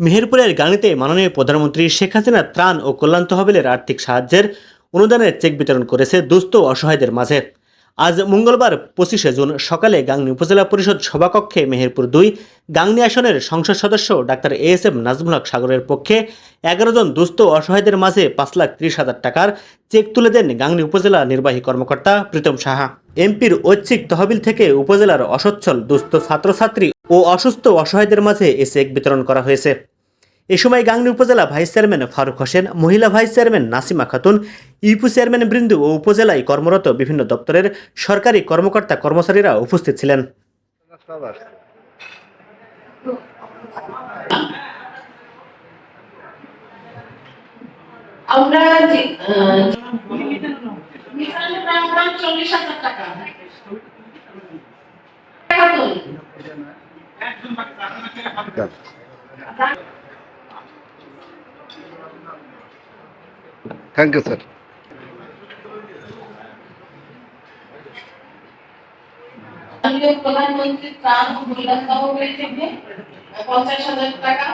মেহেরপুরের গাঙিতে মাননীয় প্রধানমন্ত্রী শেখ হাসিনা ত্রাণ ও কল্যাণ তহবিলের আর্থিক সাহায্যের অনুদানের চেক বিতরণ করেছে দুস্থ অসহায়দের মাঝে। আজ মঙ্গলবার পঁচিশে জুন সকালে গাংনী উপজেলা পরিষদ সভাকক্ষে মেহেরপুর দুই গাংনী আসনের সংসদ সদস্য doctor A S M Nazmul Haque সাগরের পক্ষে এগারো জন দুস্থ অসহায়দের মাঝে পাঁচ লাখ ত্রিশ হাজার টাকার চেক তুলে দেন গাংনী উপজেলা নির্বাহী কর্মকর্তা প্রীতম সাহা। এমপির ঐচ্ছিক তহবিল থেকে উপজেলার অসচ্ছল দুস্থ ছাত্রছাত্রী ও অসুস্থ অসহায়দের মাঝে এ চেক বিতরণ করা হয়েছে। এ সময় গাংনী উপজেলা ভাইস চেয়ারম্যান ফারুক হোসেন, মহিলা vice chairman Nasima Khatun, UP chairman বৃন্দু ও উপজেলায় কর্মরত বিভিন্ন দপ্তরের সরকারি কর্মকর্তা কর্মচারীরা উপস্থিত ছিলেন। থ্যাংক ইউ স্যার প্রধানমন্ত্রী ত্রাণ কল্যাণ তহবিল থেকে পঞ্চাশ হাজার টাকা।